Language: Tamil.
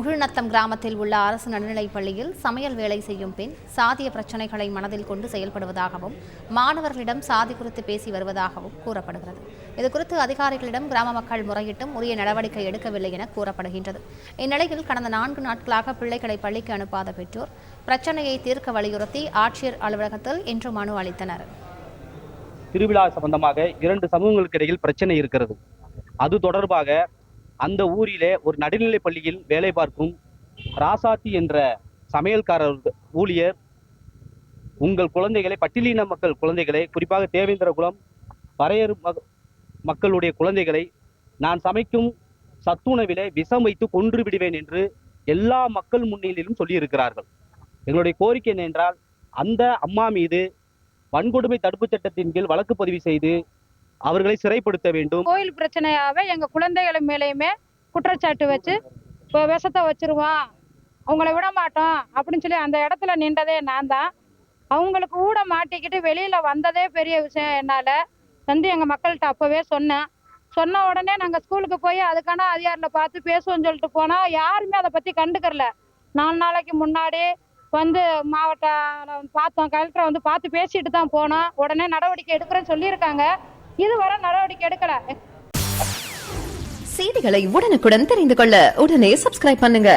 முகிழ்நத்தம் கிராமத்தில் உள்ள அரசு நடுநிலைப் பள்ளியில் சமையல் வேலை செய்யும் பெண் சாதிய பிரச்சினைகளை மனதில் கொண்டு செயல்படுவதாகவும் மாணவர்களிடம் சாதி குறித்து பேசி வருவதாகவும் கூறப்படுகிறது. இதுகுறித்து அதிகாரிகளிடம் கிராம மக்கள் முறையிட்டும் உரிய நடவடிக்கை எடுக்கவில்லை என கூறப்படுகின்றது. இந்நிலையில் கடந்த நான்கு நாட்களாக பிள்ளைகளை பள்ளிக்கு அனுப்பாத பெற்றோர் பிரச்சனையை தீர்க்க வலியுறுத்தி ஆட்சியர் அலுவலகத்தில் இன்று மனு அளித்தனர். திருவிழா சம்பந்தமாக இரண்டு சமூகங்களுக்கு இடையில் பிரச்சனை இருக்கிறது. அது தொடர்பாக அந்த ஊரிலே ஒரு நடுநிலை பள்ளியில் வேலை பார்க்கும் ராசாத்தி என்ற சமையல்காரர் ஊழியர் உங்கள் குழந்தைகளை பட்டியலின மக்கள் குழந்தைகளை குறிப்பாக தேவேந்திரகுலம் வரையறு மக்களுடைய குழந்தைகளை நான் சமைக்கும் சத்துணவிலே விஷம் வைத்து கொன்று விடுவேன் என்று எல்லா மக்கள் முன்னிலையிலும் சொல்லியிருக்கிறார்கள். எங்களுடைய கோரிக்கை என்னவென்றால் அந்த அம்மா மீது வன்கொடுமை தடுப்புச் சட்டத்தின் கீழ் வழக்கு பதிவு செய்து அவர்களை சிறைப்படுத்த வேண்டும். கோயில் பிரச்சனையாவே எங்க குழந்தைகள் மேலேயுமே குற்றச்சாட்டு வச்சு இப்போ விஷத்தை வச்சிருவோம். அவங்கள விட மாட்டோம் அப்படின்னு சொல்லி அந்த இடத்துல நின்றதே நான் தான். அவங்களுக்கு ஊட மாட்டிக்கிட்டு வெளியில வந்ததே பெரிய விஷயம் என்னால. வந்து எங்க மக்கள்கிட்ட அப்பவே சொன்னேன். சொன்ன உடனே நாங்க ஸ்கூலுக்கு போய் அதுக்கான அதிகாரில பார்த்து பேசுவோம்னு சொல்லிட்டு போனா யாருமே அதை பத்தி கண்டுக்கறல. நாலு நாளைக்கு முன்னாடி வந்து மாவட்ட பார்த்தோம் கலெக்டரை வந்து பார்த்து பேசிட்டு தான் போனோம். உடனே நடவடிக்கை எடுக்கிறேன்னு சொல்லியிருக்காங்க. இதுவரை நடவடிக்கை எடுக்கல. செய்திகளை உடனுக்குடன் தெரிந்து கொள்ள உடனே சப்ஸ்கிரைப் பண்ணுங்க.